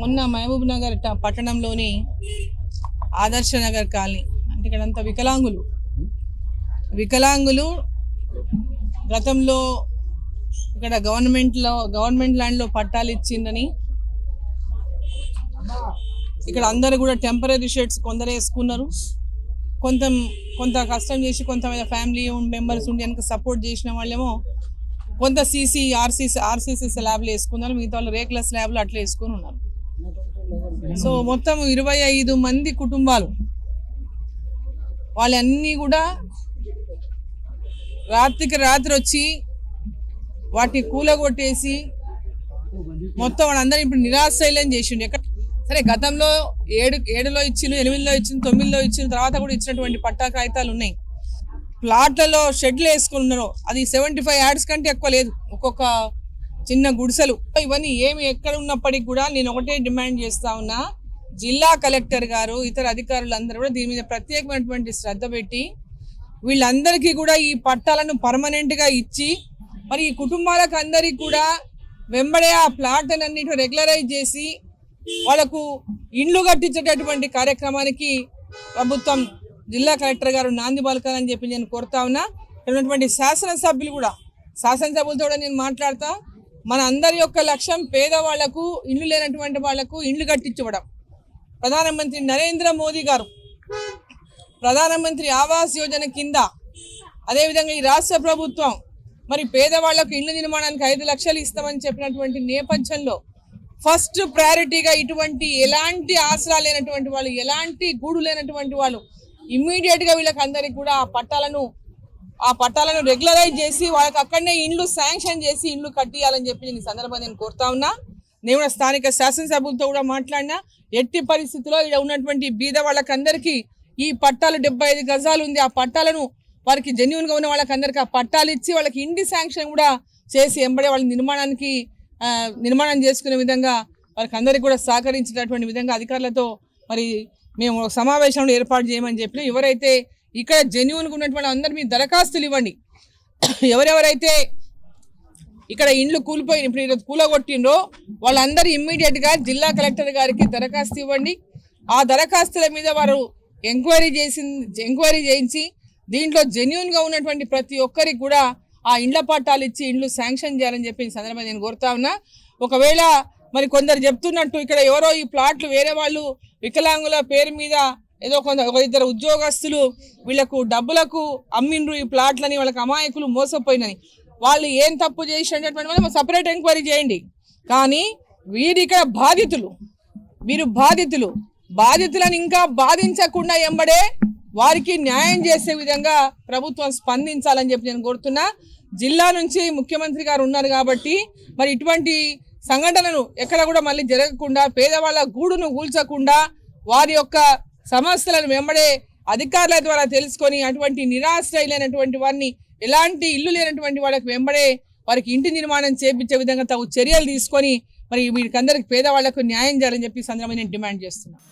మొన్న మహబూబ్ నగర్ పట్టణంలోని ఆదర్శ నగర్ కాలనీ. అంటే ఇక్కడంతా వికలాంగులు. వికలాంగులు గతంలో ఇక్కడ గవర్నమెంట్లో గవర్నమెంట్ ల్యాండ్లో పట్టాలు ఇచ్చిందని ఇక్కడ అందరు కూడా టెంపరీ షర్ట్స్ కొందరు వేసుకున్నారు. కొంత కొంత కష్టం చేసి కొంతమంది ఫ్యామిలీ మెంబర్స్ ఉండి వెనక సపోర్ట్ చేసిన వాళ్ళేమో కొంత సీసీ ఆర్సీసీ ఆర్సీసీ స్లాబ్లు వేసుకున్నారు. మిగతా వాళ్ళు రేకుల స్లాబ్లు అట్లా వేసుకుని ఉన్నారు. సో మొత్తం ఇరవై ఐదు మంది కుటుంబాలు. వాళ్ళన్నీ కూడా రాత్రికి రాత్రి వచ్చి వాటిని కూలగొట్టేసి మొత్తం వాళ్ళందరూ ఇప్పుడు నిరాశైలం చేసిండు. ఎక్కడ సరే గతంలో ఏడు ఏడులో ఇచ్చిన ఎనిమిదిలో ఇచ్చిన తొమ్మిదిలో ఇచ్చిన తర్వాత కూడా ఇచ్చినటువంటి పట్టా కాగితాలు ఉన్నాయి. ప్లాట్లలో షెడ్లు వేసుకున్నారు. అది సెవెంటీ ఫైవ్ యాడ్స్ కంటే ఎక్కువ లేదు. ఒక్కొక్క చిన్న గుడిసెలు. ఇవన్నీ ఏమి ఎక్కడ ఉన్నప్పటికీ కూడా నేను ఒకటే డిమాండ్ చేస్తా ఉన్నా. జిల్లా కలెక్టర్ గారు ఇతర అధికారులందరూ కూడా దీని మీద ప్రత్యేకమైనటువంటి శ్రద్ధ పెట్టి వీళ్ళందరికీ కూడా ఈ పట్టాలను పర్మనెంట్గా ఇచ్చి మరి ఈ కుటుంబాలకు అందరికీ కూడా వెంబడే ఆ ప్లాట్లన్నిటి రెగ్యులరైజ్ చేసి వాళ్ళకు ఇండ్లు కట్టించేటటువంటి కార్యక్రమానికి ప్రభుత్వం జిల్లా కలెక్టర్ గారు నాంది పలకాలని చెప్పి నేను కోరుతా ఉన్నా. ఉన్నటువంటి శాసనసభ్యులు కూడా శాసనసభ్యులతో కూడా నేను మాట్లాడతా. మన అందరి యొక్క లక్ష్యం పేదవాళ్ళకు ఇండ్లు లేనటువంటి వాళ్ళకు ఇండ్లు కట్టించడం ప్రధానమంత్రి నరేంద్ర మోదీ గారు ప్రధానమంత్రి ఆవాస్ యోజన కింద అదేవిధంగా ఈ రాష్ట్ర ప్రభుత్వం మరి పేదవాళ్ళకు ఇళ్ళ నిర్మాణానికి ఐదు లక్షలు ఇస్తామని చెప్పినటువంటి నేపథ్యంలో ఫస్ట్ ప్రయారిటీగా ఇటువంటి ఎలాంటి ఆసరా లేనటువంటి వాళ్ళు ఎలాంటి గూడు లేనటువంటి వాళ్ళు ఇమ్మీడియట్గా వీళ్ళకందరికీ వీళ్ళకి కూడా ఆ పట్టాలను ఆ పట్టాలను రెగ్యులరైజ్ చేసి వాళ్ళకి అక్కడనే ఇండ్లు శాంక్షన్ చేసి ఇండ్లు కట్టియాలని చెప్పి నేను ఈ సందర్భంగా నేను కోరుతా ఉన్నా. నేను కూడా స్థానిక శాసనసభ్యులతో కూడా మాట్లాడినా. ఎట్టి పరిస్థితుల్లో ఇక్కడ ఉన్నటువంటి బీద వాళ్ళకందరికీ ఈ పట్టాలు డెబ్బై ఐదు గజాలు ఉంది. ఆ పట్టాలను వారికి జెన్యున్గా ఉన్న వాళ్ళకందరికీ ఆ పట్టాలు ఇచ్చి వాళ్ళకి ఇంటి శాంక్షన్ కూడా చేసి ఎంబడే వాళ్ళ నిర్మాణానికి నిర్మాణం చేసుకునే విధంగా వారికి అందరికీ కూడా సహకరించేటటువంటి విధంగా అధికారులతో మరి మేము ఒక సమావేశంలో ఏర్పాటు చేయమని చెప్పిన ఎవరైతే ఇక్కడ జెన్యున్గా ఉన్నటువంటి అందరు మీ దరఖాస్తులు ఇవ్వండి. ఎవరెవరైతే ఇక్కడ ఇండ్లు కూలిపోయి ఇప్పుడు ఈరోజు కూలగొట్టిండ్రో వాళ్ళందరూ ఇమ్మీడియట్గా జిల్లా కలెక్టర్ గారికి దరఖాస్తు ఇవ్వండి. ఆ దరఖాస్తుల మీద వారు ఎంక్వైరీ చేసి ఎంక్వైరీ చేయించి దీంట్లో జెన్యున్గా ఉన్నటువంటి ప్రతి ఒక్కరికి కూడా ఆ ఇండ్ల పట్టాలు ఇచ్చి ఇండ్లు శాంక్షన్ చేయాలని చెప్పి ఈ సందర్భంగా నేను కోరుతా ఉన్నా. ఒకవేళ మరి కొందరు చెప్తున్నట్టు ఇక్కడ ఎవరో ఈ ప్లాట్లు వేరే వాళ్ళు వికలాంగుల పేరు మీద ఏదో కొంత ఒక ఇద్దరు ఉద్యోగస్తులు వీళ్ళకు డబ్బులకు అమ్మిండ్రు ఈ ప్లాట్లని వాళ్ళకి అమాయకులు మోసపోయినని. వాళ్ళు ఏం తప్పు చేసినటువంటి వాళ్ళు సపరేట్ ఎంక్వైరీ చేయండి. కానీ వీరి ఇక్కడ బాధితులు వీరు బాధితులు. బాధితులను ఇంకా బాధించకుండా ఎంబడే వారికి న్యాయం చేసే విధంగా ప్రభుత్వం స్పందించాలని చెప్పి నేను కోరుతున్నా. జిల్లా నుంచి ముఖ్యమంత్రి గారు ఉన్నారు కాబట్టి మరి ఇటువంటి సంఘటనలు ఎక్కడ కూడా మళ్ళీ జరగకుండా పేదవాళ్ళ గూడును కూల్చకుండా వారి యొక్క సమస్యలను వెంబడే అధికారుల ద్వారా తెలుసుకొని అటువంటి నిరాశ్రయులైనటువంటి వారిని ఎలాంటి ఇల్లు లేనటువంటి వాళ్ళకి వెంబడే వారికి ఇంటి నిర్మాణం చేపించే విధంగా తగు చర్యలు తీసుకొని మరి వీరికందరికి పేదవాళ్ళకు న్యాయం చేయాలని చెప్పి సందర్భంగా నేను డిమాండ్ చేస్తున్నాను